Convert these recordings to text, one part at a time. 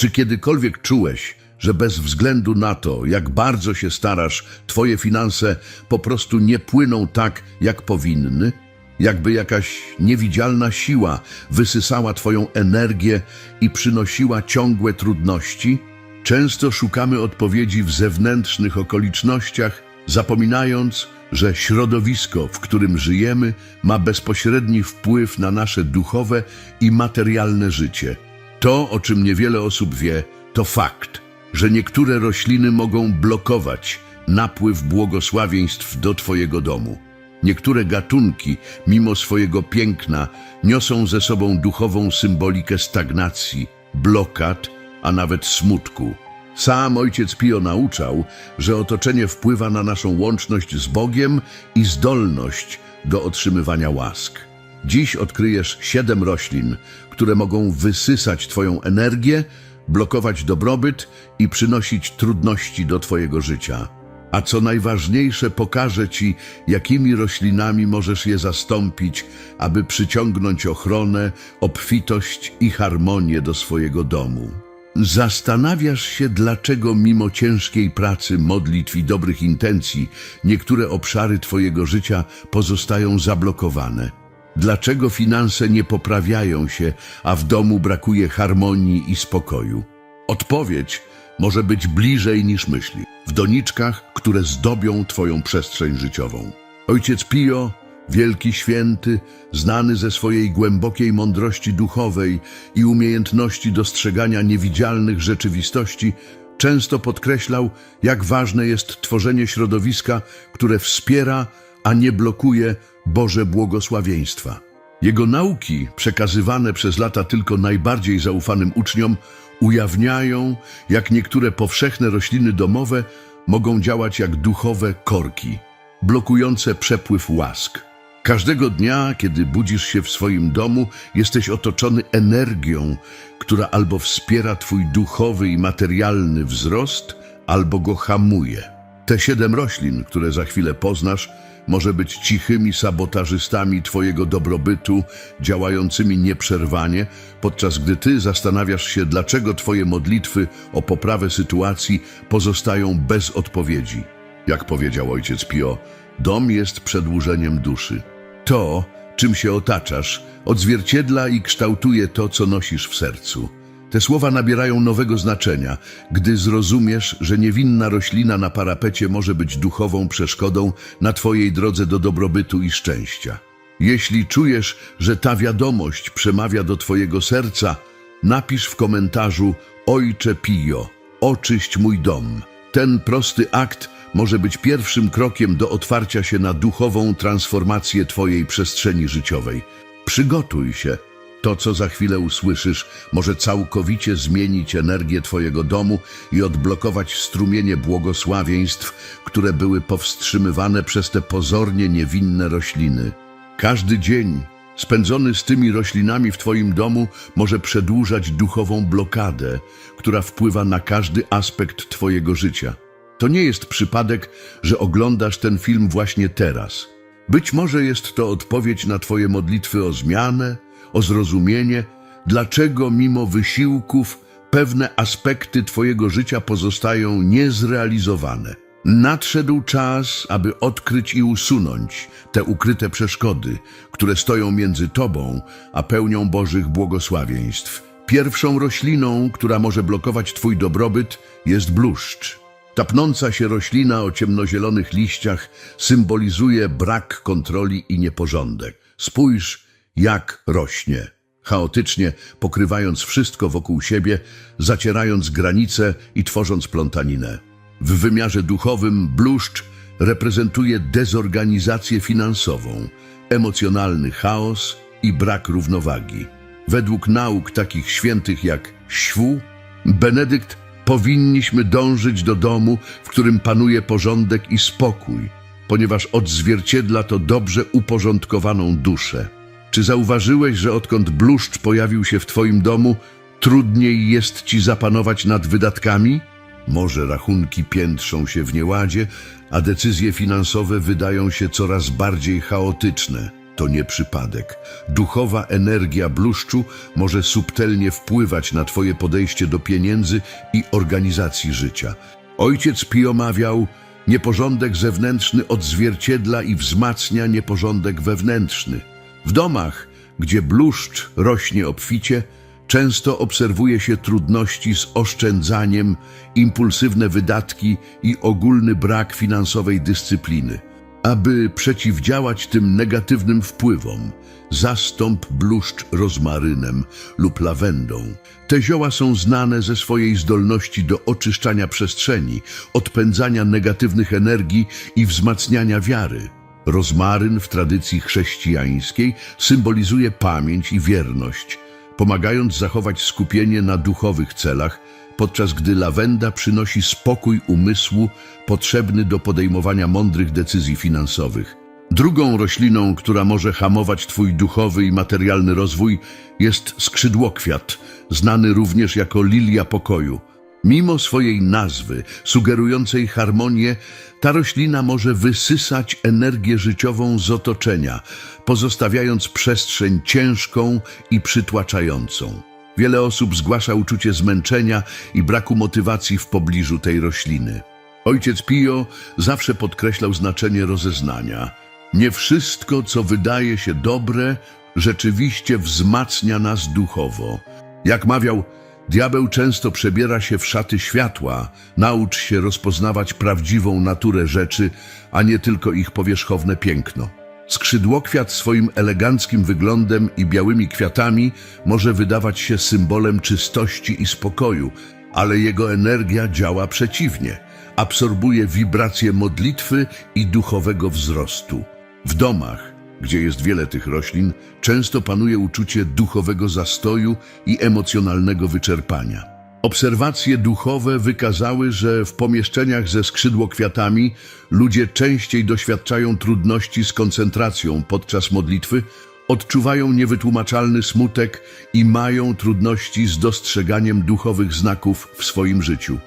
Czy kiedykolwiek czułeś, że bez względu na to, jak bardzo się starasz, twoje finanse po prostu nie płyną tak, jak powinny? Jakby jakaś niewidzialna siła wysysała twoją energię i przynosiła ciągłe trudności? Często szukamy odpowiedzi w zewnętrznych okolicznościach, zapominając, że środowisko, w którym żyjemy, ma bezpośredni wpływ na nasze duchowe i materialne życie. To, o czym niewiele osób wie, to fakt, że niektóre rośliny mogą blokować napływ błogosławieństw do Twojego domu. Niektóre gatunki, mimo swojego piękna, niosą ze sobą duchową symbolikę stagnacji, blokad, a nawet smutku. Sam ojciec Pio nauczał, że otoczenie wpływa na naszą łączność z Bogiem i zdolność do otrzymywania łask. Dziś odkryjesz siedem roślin, które mogą wysysać Twoją energię, blokować dobrobyt i przynosić trudności do Twojego życia. A co najważniejsze, pokażę Ci, jakimi roślinami możesz je zastąpić, aby przyciągnąć ochronę, obfitość i harmonię do swojego domu. Zastanawiasz się, dlaczego mimo ciężkiej pracy, modlitw i dobrych intencji niektóre obszary Twojego życia pozostają zablokowane. Dlaczego finanse nie poprawiają się, a w domu brakuje harmonii i spokoju? Odpowiedź może być bliżej niż myśli, w doniczkach, które zdobią Twoją przestrzeń życiową. Ojciec Pio, wielki święty, znany ze swojej głębokiej mądrości duchowej i umiejętności dostrzegania niewidzialnych rzeczywistości, często podkreślał, jak ważne jest tworzenie środowiska, które wspiera, a nie blokuje Boże błogosławieństwa. Jego nauki, przekazywane przez lata tylko najbardziej zaufanym uczniom, ujawniają, jak niektóre powszechne rośliny domowe mogą działać jak duchowe korki, blokujące przepływ łask. Każdego dnia, kiedy budzisz się w swoim domu, jesteś otoczony energią, która albo wspiera Twój duchowy i materialny wzrost, albo go hamuje. Te siedem roślin, które za chwilę poznasz, może być cichymi sabotażystami Twojego dobrobytu, działającymi nieprzerwanie, podczas gdy Ty zastanawiasz się, dlaczego Twoje modlitwy o poprawę sytuacji pozostają bez odpowiedzi. Jak powiedział ojciec Pio, dom jest przedłużeniem duszy. To, czym się otaczasz, odzwierciedla i kształtuje to, co nosisz w sercu. Te słowa nabierają nowego znaczenia, gdy zrozumiesz, że niewinna roślina na parapecie może być duchową przeszkodą na Twojej drodze do dobrobytu i szczęścia. Jeśli czujesz, że ta wiadomość przemawia do Twojego serca, napisz w komentarzu Ojcze Pio, oczyść mój dom. Ten prosty akt może być pierwszym krokiem do otwarcia się na duchową transformację Twojej przestrzeni życiowej. Przygotuj się. To, co za chwilę usłyszysz, może całkowicie zmienić energię Twojego domu i odblokować strumienie błogosławieństw, które były powstrzymywane przez te pozornie niewinne rośliny. Każdy dzień spędzony z tymi roślinami w Twoim domu może przedłużać duchową blokadę, która wpływa na każdy aspekt Twojego życia. To nie jest przypadek, że oglądasz ten film właśnie teraz. Być może jest to odpowiedź na Twoje modlitwy o zmianę, o zrozumienie, dlaczego mimo wysiłków pewne aspekty Twojego życia pozostają niezrealizowane. Nadszedł czas, aby odkryć i usunąć te ukryte przeszkody, które stoją między Tobą a pełnią Bożych błogosławieństw. Pierwszą rośliną, która może blokować Twój dobrobyt, jest bluszcz. Ta pnąca się roślina o ciemnozielonych liściach symbolizuje brak kontroli i nieporządek. Spójrz, jak rośnie. Chaotycznie pokrywając wszystko wokół siebie, zacierając granice i tworząc plątaninę. W wymiarze duchowym bluszcz reprezentuje dezorganizację finansową, emocjonalny chaos i brak równowagi. Według nauk takich świętych jak Śwu, Benedykt powinniśmy dążyć do domu, w którym panuje porządek i spokój, ponieważ odzwierciedla to dobrze uporządkowaną duszę. Czy zauważyłeś, że odkąd bluszcz pojawił się w Twoim domu, trudniej jest Ci zapanować nad wydatkami? Może rachunki piętrzą się w nieładzie, a decyzje finansowe wydają się coraz bardziej chaotyczne. to nie przypadek. Duchowa energia bluszczu może subtelnie wpływać na Twoje podejście do pieniędzy i organizacji życia. Ojciec Pio mawiał, nieporządek zewnętrzny odzwierciedla i wzmacnia nieporządek wewnętrzny. W domach, gdzie bluszcz rośnie obficie, często obserwuje się trudności z oszczędzaniem, impulsywne wydatki i ogólny brak finansowej dyscypliny. Aby przeciwdziałać tym negatywnym wpływom, zastąp bluszcz rozmarynem lub lawendą. Te zioła są znane ze swojej zdolności do oczyszczania przestrzeni, odpędzania negatywnych energii i wzmacniania wiary. Rozmaryn w tradycji chrześcijańskiej symbolizuje pamięć i wierność, pomagając zachować skupienie na duchowych celach, podczas gdy lawenda przynosi spokój umysłu potrzebny do podejmowania mądrych decyzji finansowych. Drugą rośliną, która może hamować Twój duchowy i materialny rozwój, jest skrzydłokwiat, znany również jako lilia pokoju. Mimo swojej nazwy, sugerującej harmonię, ta roślina może wysysać energię życiową z otoczenia, pozostawiając przestrzeń ciężką i przytłaczającą. Wiele osób zgłasza uczucie zmęczenia i braku motywacji w pobliżu tej rośliny. Ojciec Pio zawsze podkreślał znaczenie rozeznania. Nie wszystko, co wydaje się dobre, rzeczywiście wzmacnia nas duchowo. Jak mawiał, diabeł często przebiera się w szaty światła. Naucz się rozpoznawać prawdziwą naturę rzeczy, a nie tylko ich powierzchowne piękno. Skrzydłokwiat swoim eleganckim wyglądem i białymi kwiatami może wydawać się symbolem czystości i spokoju, ale jego energia działa przeciwnie. Absorbuje wibracje modlitwy i duchowego wzrostu. W domach, gdzie jest wiele tych roślin, często panuje uczucie duchowego zastoju i emocjonalnego wyczerpania. Obserwacje duchowe wykazały, że w pomieszczeniach ze skrzydłokwiatami ludzie częściej doświadczają trudności z koncentracją podczas modlitwy, odczuwają niewytłumaczalny smutek i mają trudności z dostrzeganiem duchowych znaków w swoim życiu.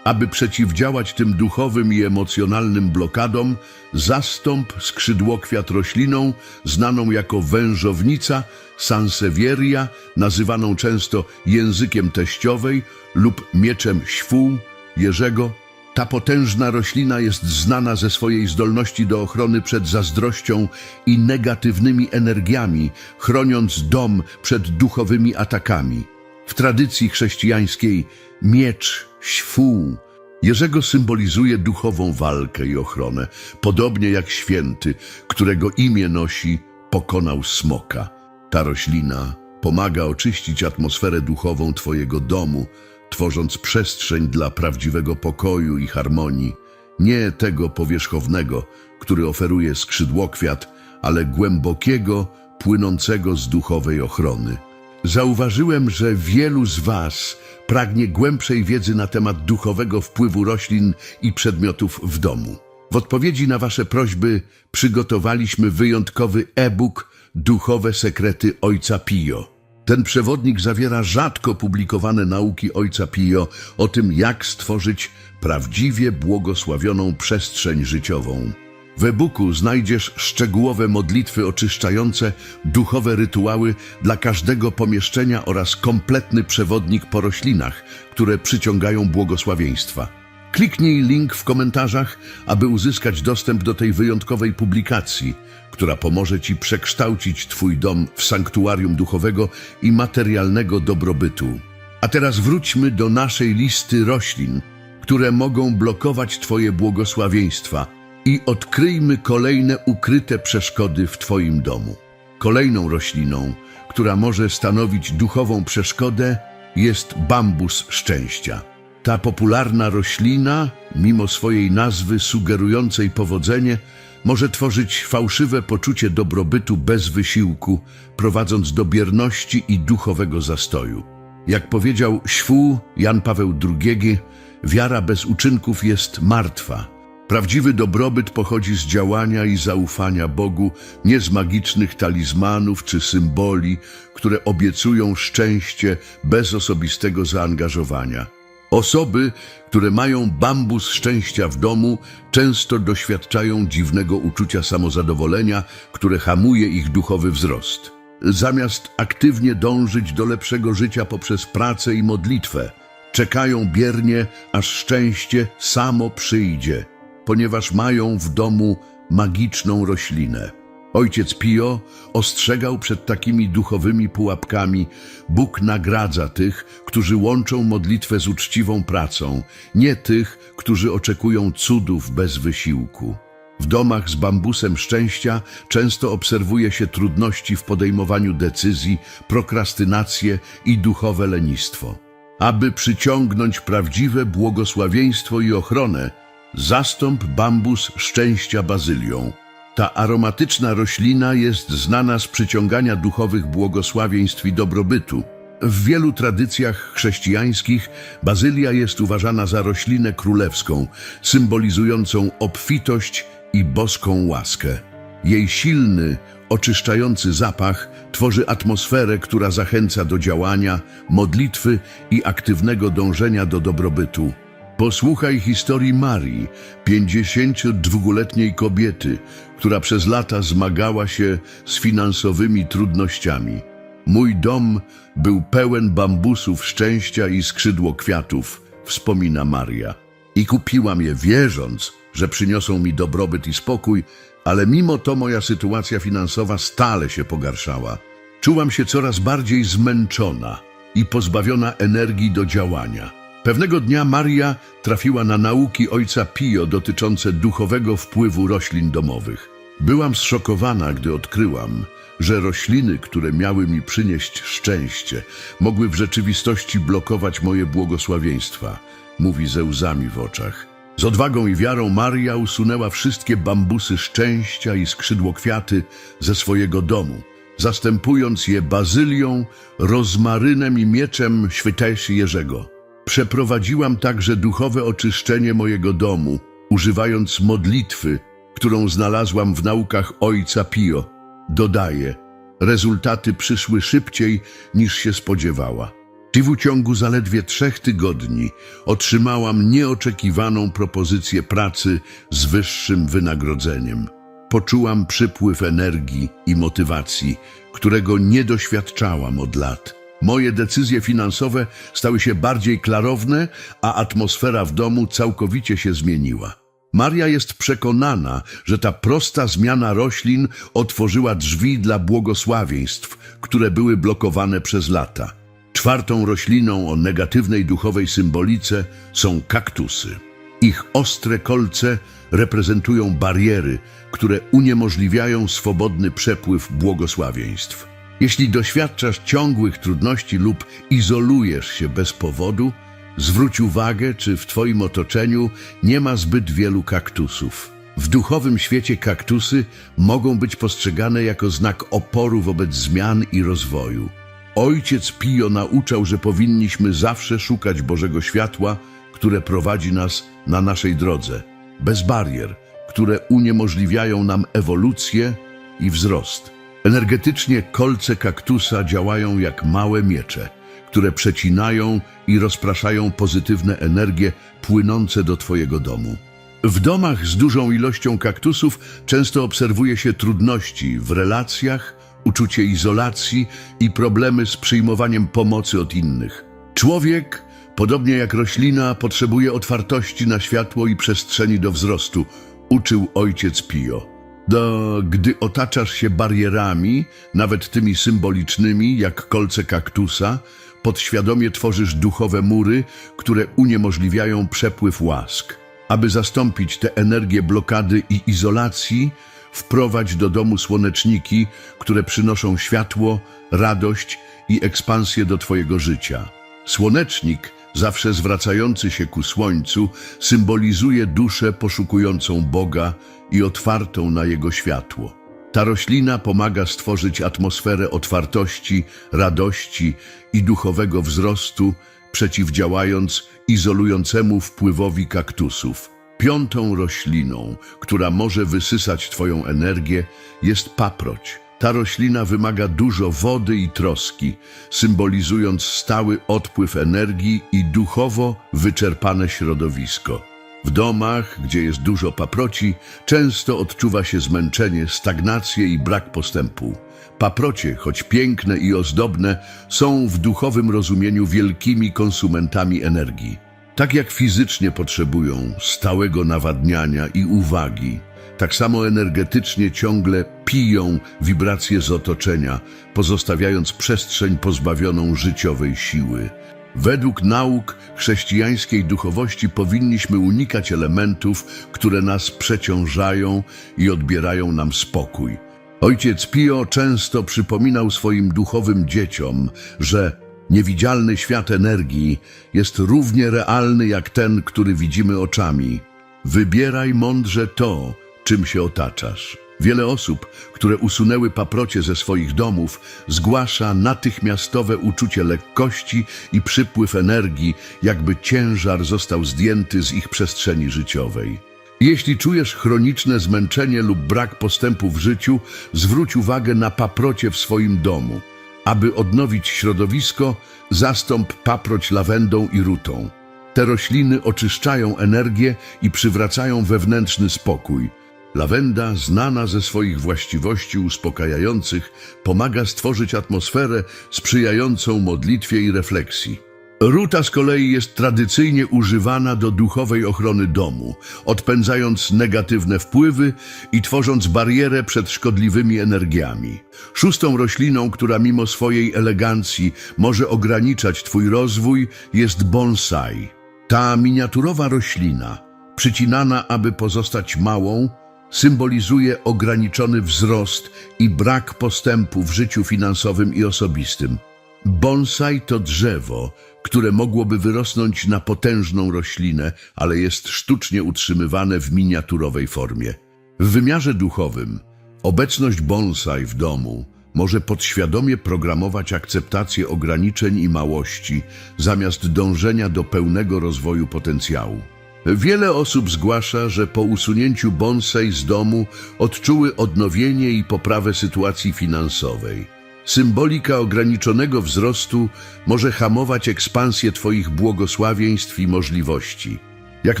Aby przeciwdziałać tym duchowym i emocjonalnym blokadom, zastąp skrzydłokwiat rośliną znaną jako wężownica, sansevieria, nazywaną często językiem teściowej lub mieczem świł, Jerzego. Ta potężna roślina jest znana ze swojej zdolności do ochrony przed zazdrością i negatywnymi energiami, chroniąc dom przed duchowymi atakami. W tradycji chrześcijańskiej miecz, świł, Jerzego symbolizuje duchową walkę i ochronę, podobnie jak święty, którego imię nosi, pokonał smoka. Ta roślina pomaga oczyścić atmosferę duchową Twojego domu, tworząc przestrzeń dla prawdziwego pokoju i harmonii, nie tego powierzchownego, który oferuje skrzydłokwiat, ale głębokiego, płynącego z duchowej ochrony. Zauważyłem, że wielu z Was pragnie głębszej wiedzy na temat duchowego wpływu roślin i przedmiotów w domu. W odpowiedzi na Wasze prośby przygotowaliśmy wyjątkowy e-book Duchowe sekrety Ojca Pio. Ten przewodnik zawiera rzadko publikowane nauki Ojca Pio o tym, jak stworzyć prawdziwie błogosławioną przestrzeń życiową. W e-booku znajdziesz szczegółowe modlitwy oczyszczające, duchowe rytuały dla każdego pomieszczenia oraz kompletny przewodnik po roślinach, które przyciągają błogosławieństwa. Kliknij link w komentarzach, aby uzyskać dostęp do tej wyjątkowej publikacji, która pomoże Ci przekształcić Twój dom w sanktuarium duchowego i materialnego dobrobytu. A teraz wróćmy do naszej listy roślin, które mogą blokować Twoje błogosławieństwa i odkryjmy kolejne ukryte przeszkody w Twoim domu. Kolejną rośliną, która może stanowić duchową przeszkodę, jest bambus szczęścia. Ta popularna roślina, mimo swojej nazwy sugerującej powodzenie, może tworzyć fałszywe poczucie dobrobytu bez wysiłku, prowadząc do bierności i duchowego zastoju. Jak powiedział świł Jan Paweł II, wiara bez uczynków jest martwa. Prawdziwy dobrobyt pochodzi z działania i zaufania Bogu, nie z magicznych talizmanów czy symboli, które obiecują szczęście bez osobistego zaangażowania. Osoby, które mają bambus szczęścia w domu, często doświadczają dziwnego uczucia samozadowolenia, które hamuje ich duchowy wzrost. Zamiast aktywnie dążyć do lepszego życia poprzez pracę i modlitwę, czekają biernie, aż szczęście samo przyjdzie, ponieważ mają w domu magiczną roślinę. Ojciec Pio ostrzegał przed takimi duchowymi pułapkami. Bóg nagradza tych, którzy łączą modlitwę z uczciwą pracą, nie tych, którzy oczekują cudów bez wysiłku. W domach z bambusem szczęścia często obserwuje się trudności w podejmowaniu decyzji, prokrastynację i duchowe lenistwo. Aby przyciągnąć prawdziwe błogosławieństwo i ochronę, zastąp bambus szczęścia bazylią. Ta aromatyczna roślina jest znana z przyciągania duchowych błogosławieństw i dobrobytu. W wielu tradycjach chrześcijańskich bazylia jest uważana za roślinę królewską, symbolizującą obfitość i boską łaskę. Jej silny, oczyszczający zapach tworzy atmosferę, która zachęca do działania, modlitwy i aktywnego dążenia do dobrobytu. Posłuchaj historii Marii, 52-letniej kobiety, która przez lata zmagała się z finansowymi trudnościami. Mój dom był pełen bambusów szczęścia i skrzydło kwiatów, wspomina Maria. I kupiłam je wierząc, że przyniosą mi dobrobyt i spokój, ale mimo to moja sytuacja finansowa stale się pogarszała. Czułam się coraz bardziej zmęczona i pozbawiona energii do działania. Pewnego dnia Maria trafiła na nauki ojca Pio dotyczące duchowego wpływu roślin domowych. Byłam zszokowana, gdy odkryłam, że rośliny, które miały mi przynieść szczęście, mogły w rzeczywistości blokować moje błogosławieństwa, mówi ze łzami w oczach. Z odwagą i wiarą Maria usunęła wszystkie bambusy szczęścia i skrzydło kwiaty ze swojego domu, zastępując je bazylią, rozmarynem i mieczem świętejszy Jerzego. Przeprowadziłam także duchowe oczyszczenie mojego domu, używając modlitwy, którą znalazłam w naukach ojca Pio. Dodaje, rezultaty przyszły szybciej niż się spodziewała. I w ciągu zaledwie trzech tygodni otrzymałam nieoczekiwaną propozycję pracy z wyższym wynagrodzeniem. Poczułam przypływ energii i motywacji, którego nie doświadczałam od lat. Moje decyzje finansowe stały się bardziej klarowne, a atmosfera w domu całkowicie się zmieniła. Maria jest przekonana, że ta prosta zmiana roślin otworzyła drzwi dla błogosławieństw, które były blokowane przez lata. Czwartą rośliną o negatywnej duchowej symbolice są kaktusy. Ich ostre kolce reprezentują bariery, które uniemożliwiają swobodny przepływ błogosławieństw. Jeśli doświadczasz ciągłych trudności lub izolujesz się bez powodu, zwróć uwagę, czy w Twoim otoczeniu nie ma zbyt wielu kaktusów. W duchowym świecie kaktusy mogą być postrzegane jako znak oporu wobec zmian i rozwoju. Ojciec Pio nauczał, że powinniśmy zawsze szukać Bożego światła, które prowadzi nas na naszej drodze, bez barier, które uniemożliwiają nam ewolucję i wzrost. Energetycznie kolce kaktusa działają jak małe miecze, które przecinają i rozpraszają pozytywne energie płynące do Twojego domu. W domach z dużą ilością kaktusów często obserwuje się trudności w relacjach, uczucie izolacji i problemy z przyjmowaniem pomocy od innych. Człowiek, podobnie jak roślina, potrzebuje otwartości na światło i przestrzeni do wzrostu, uczył ojciec Pio. Do, gdy otaczasz się barierami, nawet tymi symbolicznymi, jak kolce kaktusa, podświadomie tworzysz duchowe mury, które uniemożliwiają przepływ łask. Aby zastąpić tę energię blokady i izolacji, wprowadź do domu słoneczniki, które przynoszą światło, radość i ekspansję do Twojego życia. Słonecznik, zawsze zwracający się ku słońcu, symbolizuje duszę poszukującą Boga i otwartą na Jego światło. Ta roślina pomaga stworzyć atmosferę otwartości, radości i duchowego wzrostu, przeciwdziałając izolującemu wpływowi kaktusów. Piątą rośliną, która może wysysać Twoją energię, jest paproć, Ta roślina wymaga dużo wody i troski, symbolizując stały odpływ energii i duchowo wyczerpane środowisko. W domach, gdzie jest dużo paproci, często odczuwa się zmęczenie, stagnację i brak postępu. Paprocie, choć piękne i ozdobne, są w duchowym rozumieniu wielkimi konsumentami energii. Tak jak fizycznie potrzebują stałego nawadniania i uwagi, tak samo energetycznie ciągle piją wibracje z otoczenia, pozostawiając przestrzeń pozbawioną życiowej siły. Według nauk chrześcijańskiej duchowości powinniśmy unikać elementów, które nas przeciążają i odbierają nam spokój. Ojciec Pio często przypominał swoim duchowym dzieciom, że niewidzialny świat energii jest równie realny jak ten, który widzimy oczami. Wybieraj mądrze to, czym się otaczasz. Wiele osób, które usunęły paprocie ze swoich domów, zgłasza natychmiastowe uczucie lekkości i przypływ energii, jakby ciężar został zdjęty z ich przestrzeni życiowej. Jeśli czujesz chroniczne zmęczenie lub brak postępu w życiu, zwróć uwagę na paprocie w swoim domu. Aby odnowić środowisko, zastąp paproć lawendą i rutą. Te rośliny oczyszczają energię i przywracają wewnętrzny spokój. Lawenda, znana ze swoich właściwości uspokajających, pomaga stworzyć atmosferę sprzyjającą modlitwie i refleksji. Ruta z kolei jest tradycyjnie używana do duchowej ochrony domu, odpędzając negatywne wpływy i tworząc barierę przed szkodliwymi energiami. Szóstą rośliną, która mimo swojej elegancji może ograniczać Twój rozwój, jest bonsai. Ta miniaturowa roślina, przycinana aby pozostać małą, symbolizuje ograniczony wzrost i brak postępu w życiu finansowym i osobistym. Bonsai to drzewo, które mogłoby wyrosnąć na potężną roślinę, ale jest sztucznie utrzymywane w miniaturowej formie. W wymiarze duchowym obecność bonsai w domu może podświadomie programować akceptację ograniczeń i małości, zamiast dążenia do pełnego rozwoju potencjału. Wiele osób zgłasza, że po usunięciu bonsai z domu odczuły odnowienie i poprawę sytuacji finansowej. Symbolika ograniczonego wzrostu może hamować ekspansję Twoich błogosławieństw i możliwości. Jak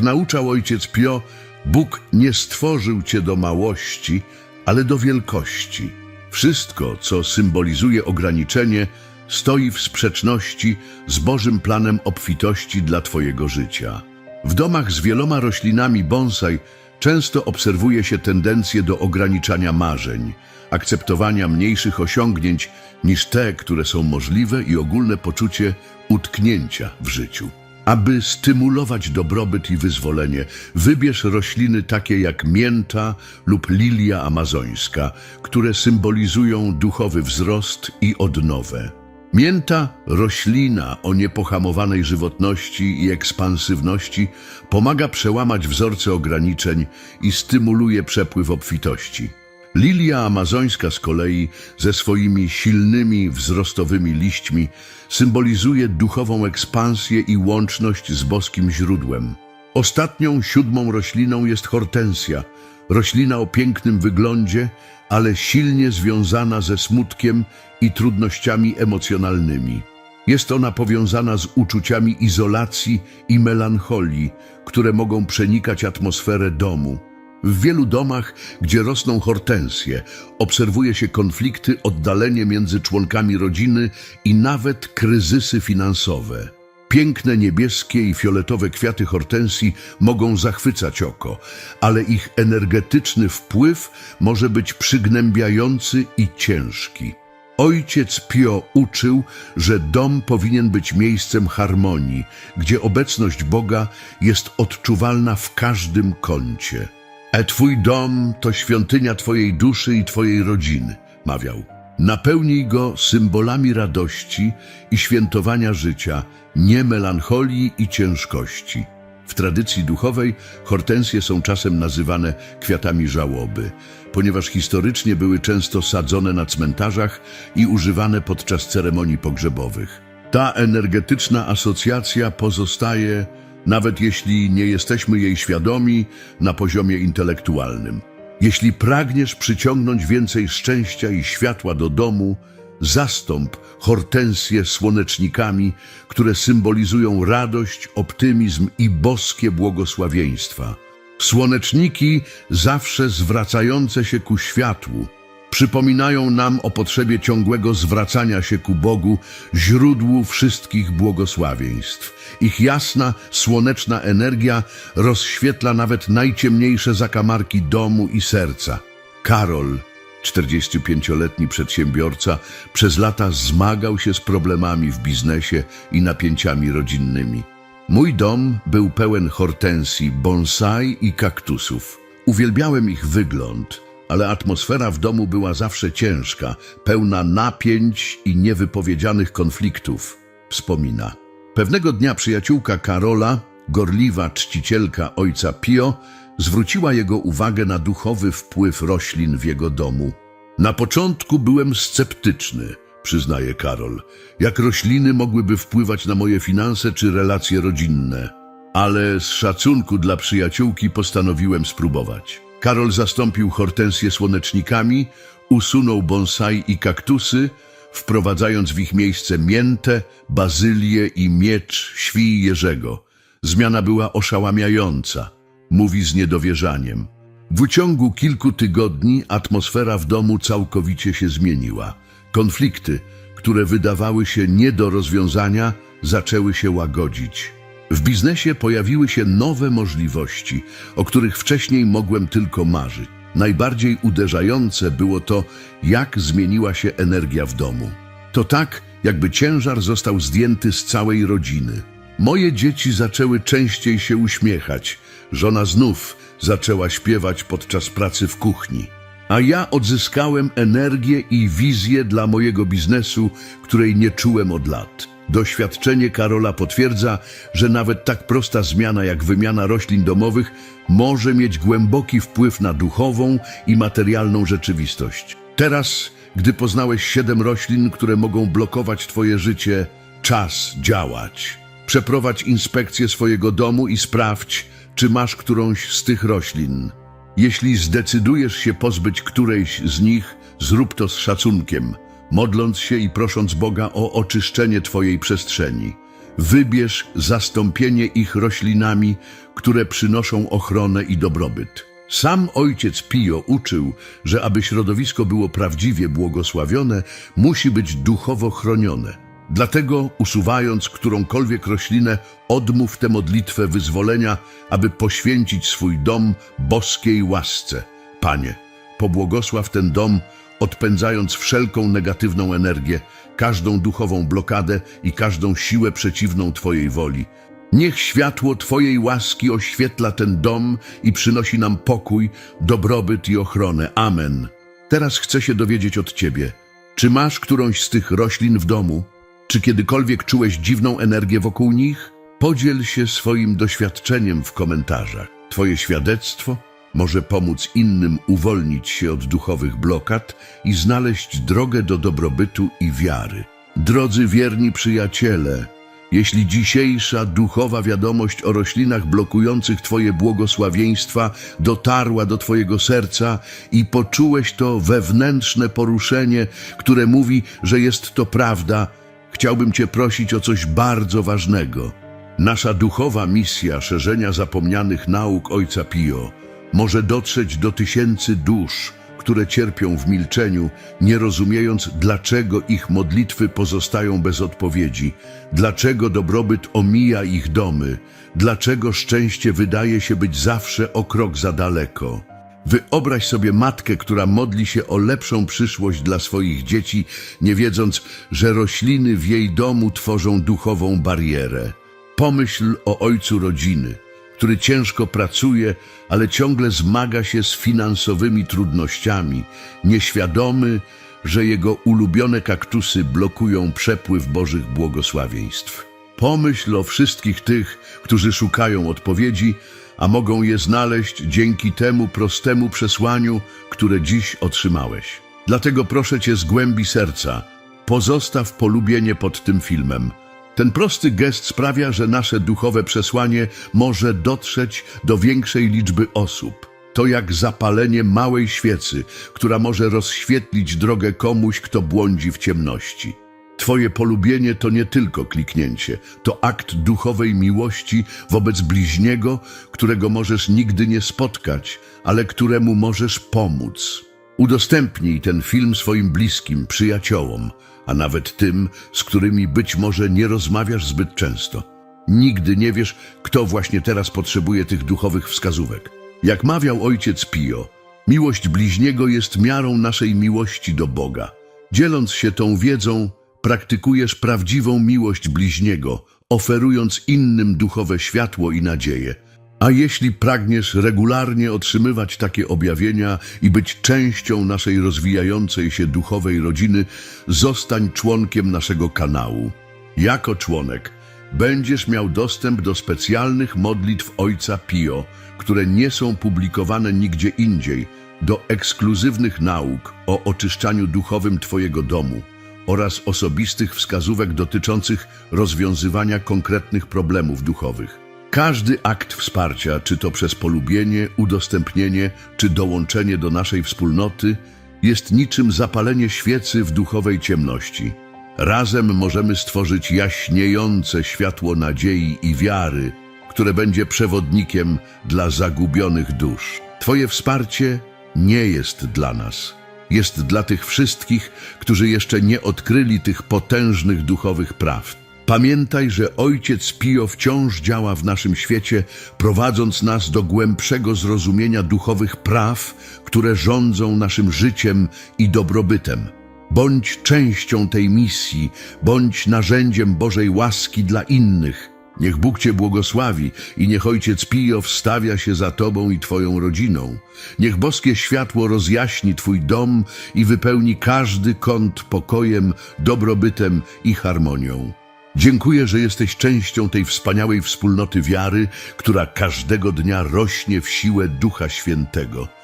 nauczał ojciec Pio, Bóg nie stworzył Cię do małości, ale do wielkości. Wszystko, co symbolizuje ograniczenie, stoi w sprzeczności z Bożym planem obfitości dla Twojego życia. W domach z wieloma roślinami bonsai często obserwuje się tendencję do ograniczania marzeń, akceptowania mniejszych osiągnięć niż te, które są możliwe i ogólne poczucie utknięcia w życiu. Aby stymulować dobrobyt i wyzwolenie, wybierz rośliny takie jak mięta lub lilia amazońska, które symbolizują duchowy wzrost i odnowę. Mięta, roślina o niepohamowanej żywotności i ekspansywności, pomaga przełamać wzorce ograniczeń i stymuluje przepływ obfitości. Lilia amazońska z kolei, ze swoimi silnymi, wzrostowymi liśćmi, symbolizuje duchową ekspansję i łączność z boskim źródłem. Ostatnią, siódmą rośliną jest hortensja, roślina o pięknym wyglądzie, ale silnie związana ze smutkiem i trudnościami emocjonalnymi. Jest ona powiązana z uczuciami izolacji i melancholii, które mogą przenikać atmosferę domu. W wielu domach, gdzie rosną hortensje, obserwuje się konflikty, oddalenie między członkami rodziny i nawet kryzysy finansowe. Piękne niebieskie i fioletowe kwiaty hortensji mogą zachwycać oko, ale ich energetyczny wpływ może być przygnębiający i ciężki. Ojciec Pio uczył, że dom powinien być miejscem harmonii, gdzie obecność Boga jest odczuwalna w każdym kącie. E Twój dom to świątynia Twojej duszy i Twojej rodziny, mawiał. Napełnij go symbolami radości i świętowania życia, nie melancholii i ciężkości. W tradycji duchowej hortensje są czasem nazywane kwiatami żałoby, ponieważ historycznie były często sadzone na cmentarzach i używane podczas ceremonii pogrzebowych. Ta energetyczna asocjacja pozostaje, nawet jeśli nie jesteśmy jej świadomi, na poziomie intelektualnym. Jeśli pragniesz przyciągnąć więcej szczęścia i światła do domu, zastąp hortensję słonecznikami, które symbolizują radość, optymizm i boskie błogosławieństwa. Słoneczniki, zawsze zwracające się ku światłu, przypominają nam o potrzebie ciągłego zwracania się ku Bogu, źródłu wszystkich błogosławieństw. Ich jasna, słoneczna energia rozświetla nawet najciemniejsze zakamarki domu i serca. Karol, 45-letni przedsiębiorca, przez lata zmagał się z problemami w biznesie i napięciami rodzinnymi. Mój dom był pełen hortensji, bonsai i kaktusów. Uwielbiałem ich wygląd, ale atmosfera w domu była zawsze ciężka, pełna napięć i niewypowiedzianych konfliktów, wspomina. Pewnego dnia przyjaciółka Karola, gorliwa czcicielka ojca Pio, zwróciła jego uwagę na duchowy wpływ roślin w jego domu. Na początku byłem sceptyczny, przyznaje Karol, jak rośliny mogłyby wpływać na moje finanse czy relacje rodzinne. Ale z szacunku dla przyjaciółki postanowiłem spróbować. Karol zastąpił hortensję słonecznikami, usunął bonsai i kaktusy, wprowadzając w ich miejsce miętę, bazylię i miecz świj Jerzego. Zmiana była oszałamiająca, mówi z niedowierzaniem. W uciągu kilku tygodni atmosfera w domu całkowicie się zmieniła. Konflikty, które wydawały się nie do rozwiązania, zaczęły się łagodzić. W biznesie pojawiły się nowe możliwości, o których wcześniej mogłem tylko marzyć. Najbardziej uderzające było to, jak zmieniła się energia w domu. To tak, jakby ciężar został zdjęty z całej rodziny. Moje dzieci zaczęły częściej się uśmiechać, żona znów zaczęła śpiewać podczas pracy w kuchni. A ja odzyskałem energię i wizję dla mojego biznesu, której nie czułem od lat. Doświadczenie Karola potwierdza, że nawet tak prosta zmiana jak wymiana roślin domowych może mieć głęboki wpływ na duchową i materialną rzeczywistość. Teraz, gdy poznałeś siedem roślin, które mogą blokować Twoje życie, czas działać. Przeprowadź inspekcję swojego domu i sprawdź, czy masz którąś z tych roślin. Jeśli zdecydujesz się pozbyć którejś z nich, zrób to z szacunkiem, modląc się i prosząc Boga o oczyszczenie Twojej przestrzeni. Wybierz zastąpienie ich roślinami, które przynoszą ochronę i dobrobyt. Sam ojciec Pio uczył, że aby środowisko było prawdziwie błogosławione, musi być duchowo chronione. Dlatego, usuwając którąkolwiek roślinę, odmów tę modlitwę wyzwolenia, aby poświęcić swój dom boskiej łasce. Panie, pobłogosław ten dom, odpędzając wszelką negatywną energię, każdą duchową blokadę i każdą siłę przeciwną Twojej woli. Niech światło Twojej łaski oświetla ten dom i przynosi nam pokój, dobrobyt i ochronę. Amen. Teraz chcę się dowiedzieć od Ciebie. Czy masz którąś z tych roślin w domu? Czy kiedykolwiek czułeś dziwną energię wokół nich? Podziel się swoim doświadczeniem w komentarzach. Twoje świadectwo może pomóc innym uwolnić się od duchowych blokad i znaleźć drogę do dobrobytu i wiary. Drodzy wierni przyjaciele, jeśli dzisiejsza duchowa wiadomość o roślinach blokujących Twoje błogosławieństwa dotarła do Twojego serca i poczułeś to wewnętrzne poruszenie, które mówi, że jest to prawda, chciałbym Cię prosić o coś bardzo ważnego. Nasza duchowa misja szerzenia zapomnianych nauk Ojca Pio może dotrzeć do tysięcy dusz, które cierpią w milczeniu, nie rozumiejąc, dlaczego ich modlitwy pozostają bez odpowiedzi, dlaczego dobrobyt omija ich domy, dlaczego szczęście wydaje się być zawsze o krok za daleko. Wyobraź sobie matkę, która modli się o lepszą przyszłość dla swoich dzieci, nie wiedząc, że rośliny w jej domu tworzą duchową barierę. Pomyśl o ojcu rodziny, który ciężko pracuje, ale ciągle zmaga się z finansowymi trudnościami, nieświadomy, że jego ulubione kaktusy blokują przepływ Bożych błogosławieństw. Pomyśl o wszystkich tych, którzy szukają odpowiedzi, a mogą je znaleźć dzięki temu prostemu przesłaniu, które dziś otrzymałeś. Dlatego proszę Cię z głębi serca, pozostaw polubienie pod tym filmem. Ten prosty gest sprawia, że nasze duchowe przesłanie może dotrzeć do większej liczby osób. To jak zapalenie małej świecy, która może rozświetlić drogę komuś, kto błądzi w ciemności. Twoje polubienie to nie tylko kliknięcie, to akt duchowej miłości wobec bliźniego, którego możesz nigdy nie spotkać, ale któremu możesz pomóc. Udostępnij ten film swoim bliskim, przyjaciołom, a nawet tym, z którymi być może nie rozmawiasz zbyt często. Nigdy nie wiesz, kto właśnie teraz potrzebuje tych duchowych wskazówek. Jak mawiał ojciec Pio, miłość bliźniego jest miarą naszej miłości do Boga. Dzieląc się tą wiedzą, praktykujesz prawdziwą miłość bliźniego, oferując innym duchowe światło i nadzieję. A jeśli pragniesz regularnie otrzymywać takie objawienia i być częścią naszej rozwijającej się duchowej rodziny, zostań członkiem naszego kanału. Jako członek będziesz miał dostęp do specjalnych modlitw Ojca Pio, które nie są publikowane nigdzie indziej, do ekskluzywnych nauk o oczyszczaniu duchowym Twojego domu oraz osobistych wskazówek dotyczących rozwiązywania konkretnych problemów duchowych. Każdy akt wsparcia, czy to przez polubienie, udostępnienie, czy dołączenie do naszej wspólnoty, jest niczym zapalenie świecy w duchowej ciemności. Razem możemy stworzyć jaśniejące światło nadziei i wiary, które będzie przewodnikiem dla zagubionych dusz. Twoje wsparcie nie jest dla nas. Jest dla tych wszystkich, którzy jeszcze nie odkryli tych potężnych duchowych prawd. Pamiętaj, że Ojciec Pio wciąż działa w naszym świecie, prowadząc nas do głębszego zrozumienia duchowych praw, które rządzą naszym życiem i dobrobytem. Bądź częścią tej misji, bądź narzędziem Bożej łaski dla innych. Niech Bóg Cię błogosławi i niech Ojciec Pio wstawia się za Tobą i Twoją rodziną. Niech boskie światło rozjaśni Twój dom i wypełni każdy kąt pokojem, dobrobytem i harmonią. Dziękuję, że jesteś częścią tej wspaniałej wspólnoty wiary, która każdego dnia rośnie w siłę Ducha Świętego.